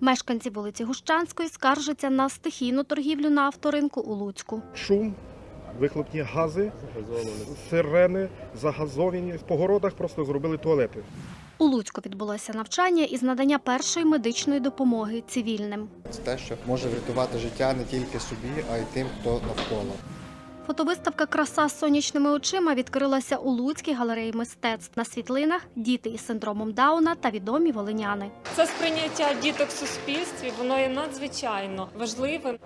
Мешканці вулиці Гущанської скаржаться на стихійну торгівлю на авторинку у Луцьку. шум, вихлопні гази, сирени, загазовані. По городах просто зробили туалети. У Луцьку відбулося навчання із надання першої медичної допомоги цивільним. Це те, що може врятувати життя не тільки собі, а й тим, хто навколо. Фотовиставка Краса з сонячними очима відкрилася у Луцькій галереї мистецтв. На світлинах діти із синдромом Дауна та відомі волиняни. Це сприйняття діток в суспільстві, воно є надзвичайно важливим.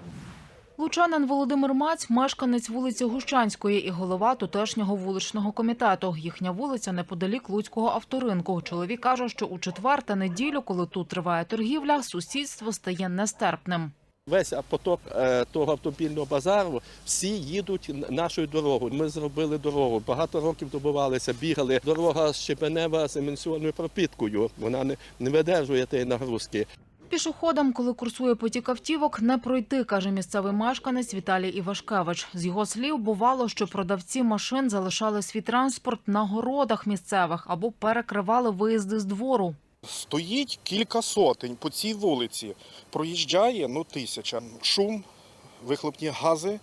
Лучанин Володимир Маць – мешканець вулиці Гущанської і голова тутешнього вуличного комітету. Їхня вулиця неподалік Луцького авторинку. Чоловік каже, що у четвер та неділю, коли тут триває торгівля, сусідство стає нестерпним. Весь поток е, того автомобільного базару всі їдуть нашою дорогою. Ми зробили дорогу. Багато років добивалися, бігали. Дорога щебенева з емісіонною пропіткою. Вона не, не видержує тієї нагрузки. Пішоходам, коли курсує потік автівок, не пройти, каже місцевий мешканець Віталій Івашкевич. З його слів, бувало, що продавці машин залишали свій транспорт на городах місцевих або перекривали виїзди з двору. Стоїть кілька сотень по цій вулиці. Проїжджає ну тисяча. Шум, вихлопні гази,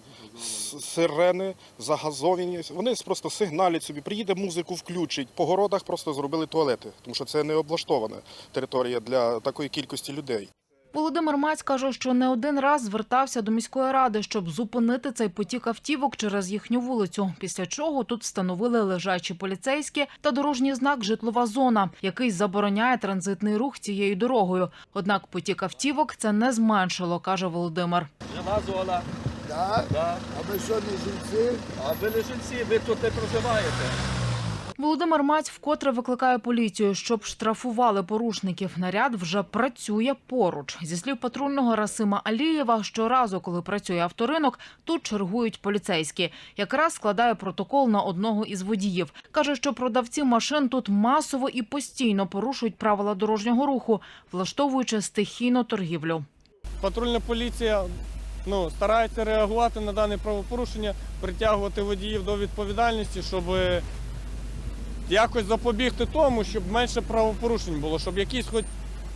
сирени, загазовані. Вони просто сигналять собі. Приїде музику, включить. По городах просто зробили туалети, тому що це не облаштована територія для такої кількості людей. Володимир Маць каже, що не один раз звертався до міської ради, щоб зупинити цей потік автівок через їхню вулицю. Після чого тут встановили лежачі поліцейські та дорожній знак «Житлова зона», який забороняє транзитний рух цією дорогою. Однак потік автівок це не зменшило, каже Володимир. Жива зона. Так, Да. а ви що не жінці? А ви не жильці, ви тут не проживаєте. Володимир Маць вкотре викликає поліцію, щоб штрафували порушників. Наряд вже працює поруч. Зі слів патрульного Расима Алієва, щоразу, коли працює авторинок, тут чергують поліцейські. Якраз складає протокол на одного із водіїв. Каже, що продавці машин тут масово і постійно порушують правила дорожнього руху, влаштовуючи стихійну торгівлю. Патрульна поліція ну, старається реагувати на дане правопорушення, притягувати водіїв до відповідальності, щоб е, якось запобігти тому, щоб менше правопорушень було, щоб якийсь хоч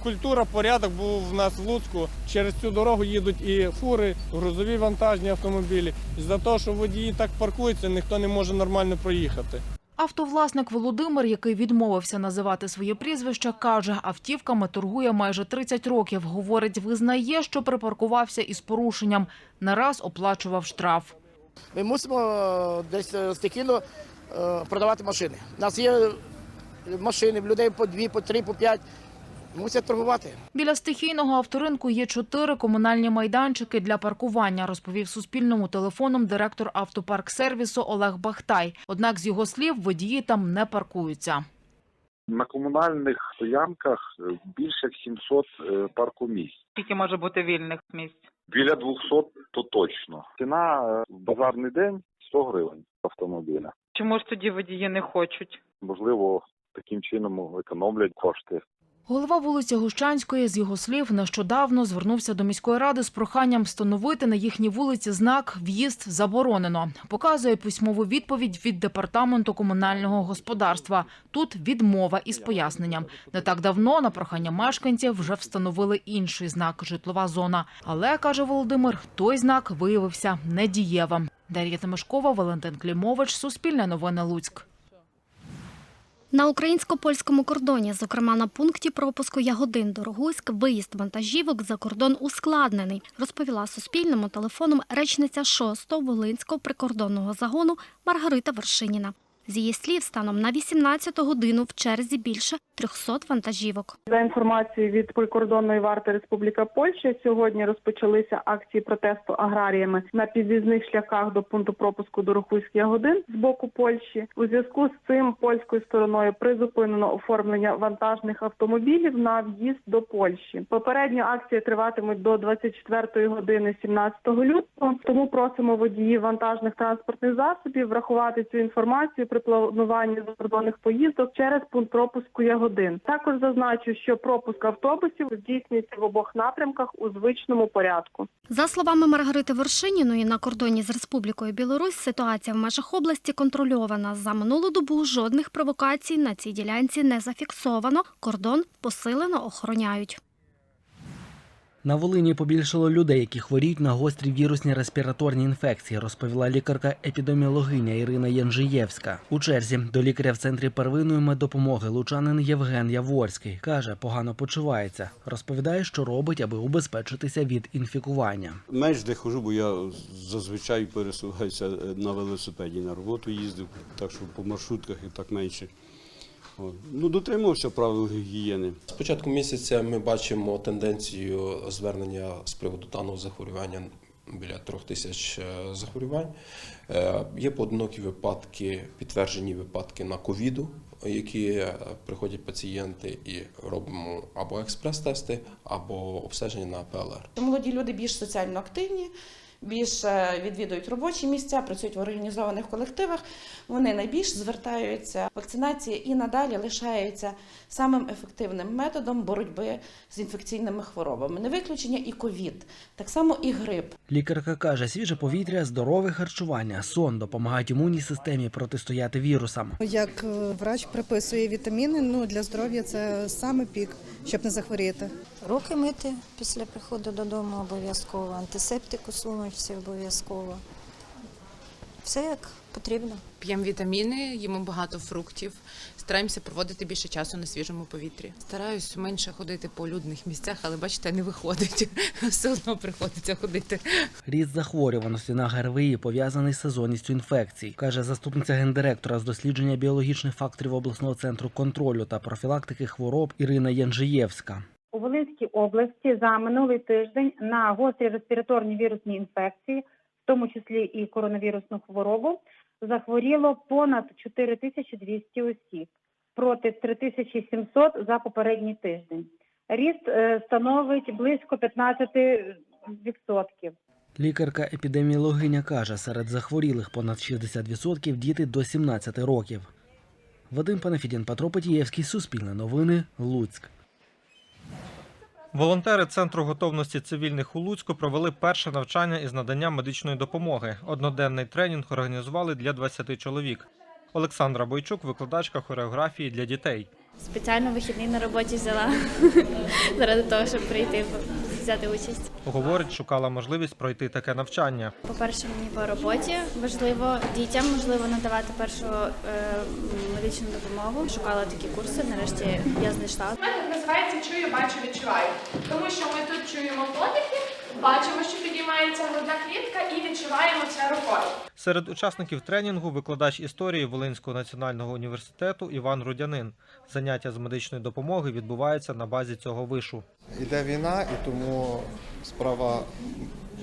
культура, порядок був в нас в Луцьку. Через цю дорогу їдуть і фури, грузові вантажні автомобілі. І за того, що водії так паркуються, ніхто не може нормально проїхати. Автовласник Володимир, який відмовився називати своє прізвище, каже, автівками торгує майже 30 років. Говорить, визнає, що припаркувався із порушенням. Не раз оплачував штраф. Ми мусимо е, десь е, стихійно продавати машини. У нас є машини, в людей по дві, по три, по п'ять. Мусять торгувати. Біля стихійного авторинку є чотири комунальні майданчики для паркування, розповів Суспільному телефоном директор автопарк-сервісу Олег Бахтай. Однак, з його слів, водії там не паркуються. На комунальних стоянках е, більше як 700 е, паркомісць. Скільки може бути вільних місць? Біля 200 то точно. Ціна е, в базарний день 100 гривень автомобіля. Чому ж тоді водії не хочуть? Можливо, таким чином економлять кошти. Голова вулиці Гущанської, з його слів, нещодавно звернувся до міської ради з проханням встановити на їхній вулиці знак «В'їзд заборонено». Показує письмову відповідь від департаменту комунального господарства. Тут відмова із поясненням. Не так давно на прохання мешканців вже встановили інший знак «Житлова зона». Але, каже Володимир, той знак виявився недієвим. Дар'я Тимошкова, Валентин Клімович, Суспільне новини Луцьк. На українсько-польському кордоні, зокрема на пункті пропуску Ягодин Дорогуськ, виїзд вантажівок за кордон ускладнений, розповіла Суспільному телефоном речниця 6-го Волинського прикордонного загону Маргарита Вершиніна. З її слів, станом на 18 годину в черзі більше 300 вантажівок. За інформацією від прикордонної варти Республіка Польща, сьогодні розпочалися акції протесту аграріями на під'їзних шляхах до пункту пропуску Дорохуйський Ягодин з боку Польщі. У зв'язку з цим польською стороною призупинено оформлення вантажних автомобілів на в'їзд до Польщі. Попередньо акції триватимуть до 24 години 17 лютого. Тому просимо водіїв вантажних транспортних засобів врахувати цю інформацію при плануванні закордонних поїздок через пункт пропуску Ягодин. Також зазначу, що пропуск автобусів здійснюється в обох напрямках у звичному порядку. За словами Маргарити Вершиніної, на кордоні з Республікою Білорусь ситуація в межах області контрольована. За минулу добу жодних провокацій на цій ділянці не зафіксовано. Кордон посилено охороняють. На Волині побільшало людей, які хворіють на гострі вірусні респіраторні інфекції, розповіла лікарка-епідеміологиня Ірина Янжиєвська. У черзі до лікаря в центрі первинної меддопомоги лучанин Євген Яворський каже, погано почувається. Розповідає, що робить, аби убезпечитися від інфікування. Менш де хожу, бо я зазвичай пересуваюся на велосипеді на роботу їздив, так що по маршрутках і так менше. Ну, дотримувався правил гігієни. З початку місяця ми бачимо тенденцію звернення з приводу даного захворювання біля трьох тисяч е, захворювань. Е, Є поодинокі випадки, підтверджені випадки на ковіду, які е, приходять пацієнти і робимо або експрес-тести, або обстеження на ПЛР. Молоді люди більш соціально активні, більше відвідують робочі місця, працюють в організованих колективах. Вони найбільш звертаються. Вакцинація і надалі лишається самим ефективним методом боротьби з інфекційними хворобами. Не виключення і ковід, так само і грип. Лікарка каже, свіже повітря, здорове харчування, сон допомагають імунній системі протистояти вірусам. Як е, врач приписує вітаміни, ну для здоров'я це саме пік, щоб не захворіти. Руки мити після приходу додому обов'язково, антисептик у сумочці обов'язково. Все як потрібно. П'ємо вітаміни, їмо багато фруктів, стараємося проводити більше часу на свіжому повітрі. Стараюсь менше ходити по людних місцях, але бачите, не виходить. Все одно приходиться ходити. Ріст захворюваності на ГРВІ пов'язаний з сезонністю інфекцій, каже заступниця гендиректора з дослідження біологічних факторів обласного центру контролю та профілактики хвороб Ірина Янжиєвська. У Волинській області за минулий тиждень на гострі респіраторні вірусні інфекції, в тому числі і коронавірусну хворобу, захворіло понад 4200 осіб проти 3700 за попередній тиждень. Ріст е, становить близько 15%. Лікарка-епідеміологиня каже, серед захворілих понад 60% діти до 17 років. Вадим Панафідін, Петро Потієвський, Суспільне новини, Луцьк. Волонтери Центру готовності цивільних у Луцьку провели перше навчання із надання медичної допомоги. Одноденний тренінг організували для 20 чоловік. Олександра Бойчук, викладачка хореографії для дітей. Спеціально вихідний на роботі взяла заради того, щоб прийти взяти участь. Говорить, шукала можливість пройти таке навчання. По-перше, мені по роботі важливо дітям можливо надавати першу е, медичну допомогу. Шукала такі курси. Нарешті я знайшла. Метод називається чую, бачу, відчуваю. Тому що ми тут чуємо подихи, бачимо, що підіймається грудна клітка і відчуваємо це рукою. Серед учасників тренінгу викладач історії Волинського національного університету Іван Рудянин. Заняття з медичної допомоги відбуваються на базі цього вишу. Іде війна, і тому справа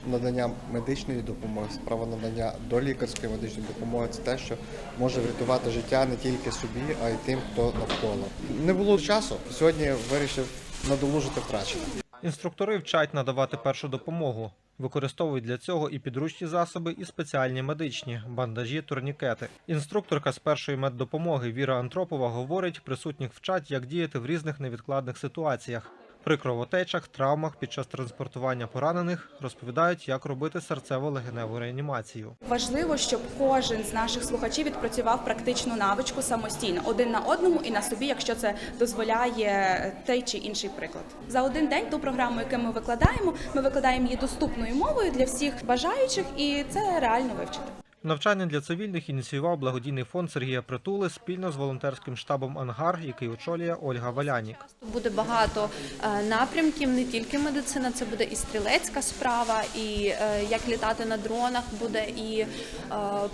надання медичної допомоги, справа надання долікарської медичної допомоги це те, що може врятувати життя не тільки собі, а й тим, хто навколо. Не було часу. Сьогодні вирішив надолужити втрачене. Інструктори вчать надавати першу допомогу. Використовують для цього і підручні засоби, і спеціальні медичні бандажі, турнікети. Інструкторка з першої меддопомоги Віра Антропова говорить, присутніх вчать, як діяти в різних невідкладних ситуаціях. При кровотечах, травмах під час транспортування поранених розповідають, як робити серцево-легеневу реанімацію. Важливо, щоб кожен з наших слухачів відпрацював практичну навичку самостійно, один на одному і на собі, якщо це дозволяє той чи інший приклад. За один день ту програму, яку ми викладаємо, ми викладаємо її доступною мовою для всіх бажаючих, і це реально вивчити. Навчання для цивільних ініціював благодійний фонд Сергія Притули спільно з волонтерським штабом Ангар, який очолює Ольга Валянік. Буде багато е, напрямків, не тільки медицина, це буде і стрілецька справа, і е, як літати на дронах, буде і е,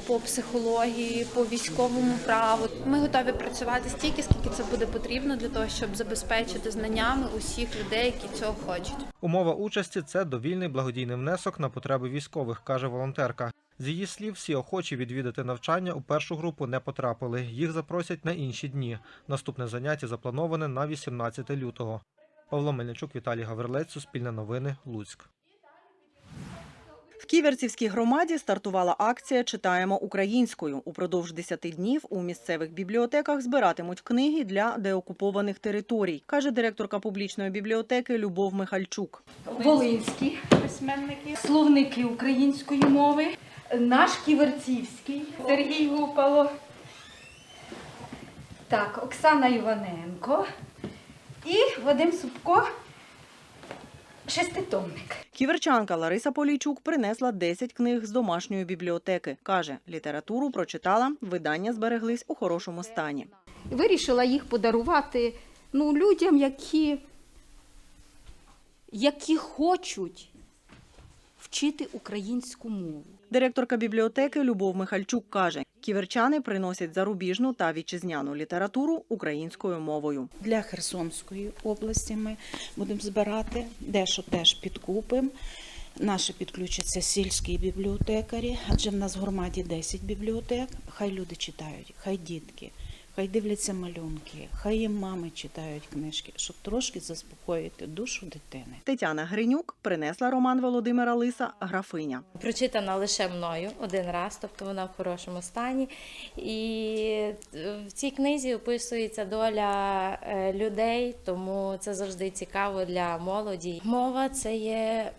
по психології, по військовому праву. Ми готові працювати стільки, скільки це буде потрібно для того, щоб забезпечити знаннями усіх людей, які цього хочуть. Умова участі це довільний благодійний внесок на потреби військових, каже волонтерка. З її слів, всі охочі відвідати навчання у першу групу не потрапили. Їх запросять на інші дні. Наступне заняття заплановане на 18 лютого. Павло Мельничук, Віталій Гаврилець, Суспільне новини, Луцьк. В Ківерцівській громаді стартувала акція Читаємо українською. Упродовж 10 днів у місцевих бібліотеках збиратимуть книги для деокупованих територій, каже директорка публічної бібліотеки Любов Михальчук. Волинські письменники, словники української мови, наш ківерцівський Сергій Гупало, так, Оксана Іваненко і Вадим Супко. Шеститомник. Ківерчанка Лариса Полійчук принесла 10 книг з домашньої бібліотеки. Каже, літературу прочитала, видання збереглись у хорошому стані. Вирішила їх подарувати ну, людям, які, які хочуть вчити українську мову. Директорка бібліотеки Любов Михальчук каже, ківерчани приносять зарубіжну та вітчизняну літературу українською мовою. Для Херсонської області ми будемо збирати, дещо теж підкупимо. Наші підключаться сільські бібліотекарі, адже в нас в громаді 10 бібліотек. Хай люди читають, хай дітки, хай дивляться малюнки, хай їм мами читають книжки, щоб трошки заспокоїти душу дитини. Тетяна Гринюк принесла роман Володимира Лиса Графиня. Прочитана лише мною один раз, тобто вона в хорошому стані. І е, в цій книзі описується доля е, людей, тому це завжди цікаво для молоді. Мова це є,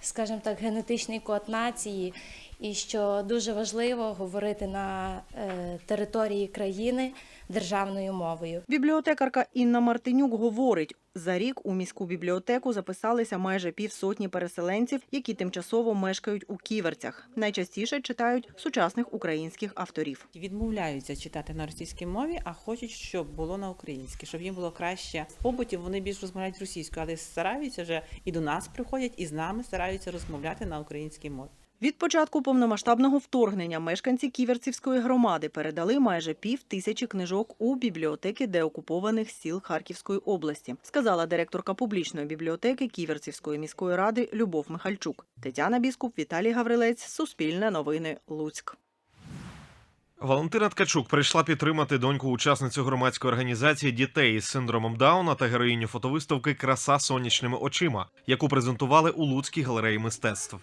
скажімо так, генетичний код нації. І що дуже важливо говорити на е, території країни державною мовою. Бібліотекарка Інна Мартинюк говорить, за рік у міську бібліотеку записалися майже півсотні переселенців, які тимчасово мешкають у ківерцях. Найчастіше читають сучасних українських авторів. відмовляються читати на російській мові, а хочуть, щоб було на українській, щоб їм було краще в побуті. Вони більш розмовляють російською, але стараються вже і до нас приходять, і з нами стараються розмовляти на українській мові. Від початку повномасштабного вторгнення мешканці Ківерцівської громади передали майже пів тисячі книжок у бібліотеки деокупованих сіл Харківської області, сказала директорка публічної бібліотеки Ківерцівської міської ради Любов Михальчук. Тетяна Біскуп, Віталій Гаврилець, Суспільне новини, Луцьк. Валентина Ткачук прийшла підтримати доньку учасницю громадської організації дітей із синдромом Дауна та героїню фотовиставки Краса сонячними очима, яку презентували у Луцькій галереї мистецтв.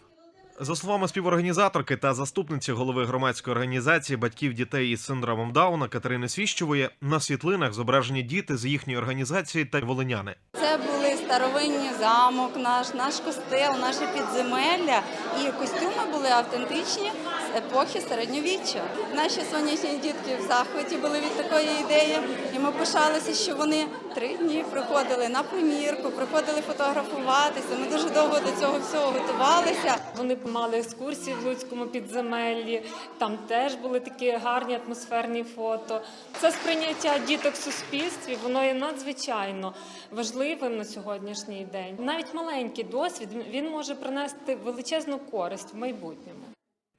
За словами співорганізаторки та заступниці голови громадської організації батьків дітей із синдромом Дауна Катерини Свіщової на світлинах зображені діти з їхньої організації та волиняни. Це були старовинні замок, наш, наш костел, наше підземелля. І костюми були автентичні епохи середньовіччя. Наші сонячні дітки в захваті були від такої ідеї, і ми пишалися, що вони три дні приходили на примірку, приходили фотографуватися. Ми дуже довго до цього всього готувалися. Вони мали екскурсії в Луцькому підземеллі, там теж були такі гарні атмосферні фото. Це сприйняття діток в суспільстві, воно є надзвичайно важливим на сьогоднішній день. Навіть маленький досвід він може принести величезну користь в майбутньому.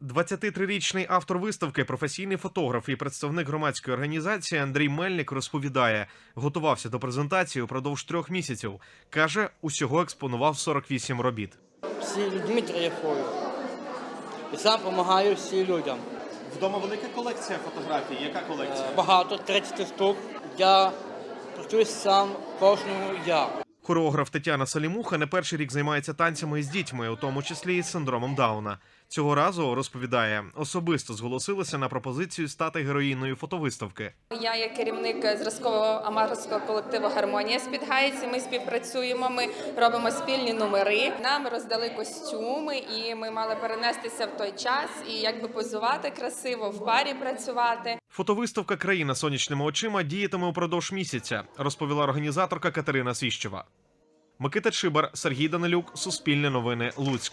23-річний автор виставки, професійний фотограф і представник громадської організації Андрій Мельник розповідає, готувався до презентації упродовж трьох місяців. каже, усього експонував 48 робіт. всі людьми телефоную. І сам допомагаю всім людям. Вдома велика колекція фотографій. Яка колекція? Е, Багато, 30 штук. Я працюю сам кожного я. Хореограф Тетяна Салімуха не перший рік займається танцями із дітьми, у тому числі із синдромом Дауна. Цього разу розповідає, особисто зголосилася на пропозицію стати героїною фотовиставки. Я є керівник зразкового аматорського колективу Гармонія з Підгайці. Ми співпрацюємо. Ми робимо спільні номери. Нам роздали костюми, і ми мали перенестися в той час і якби позувати красиво, в парі працювати. Фотовиставка Країна сонячними очима діятиме упродовж місяця, розповіла організаторка Катерина Свіщева. Микита Чибар, Сергій Данилюк, Суспільне новини, Луцьк.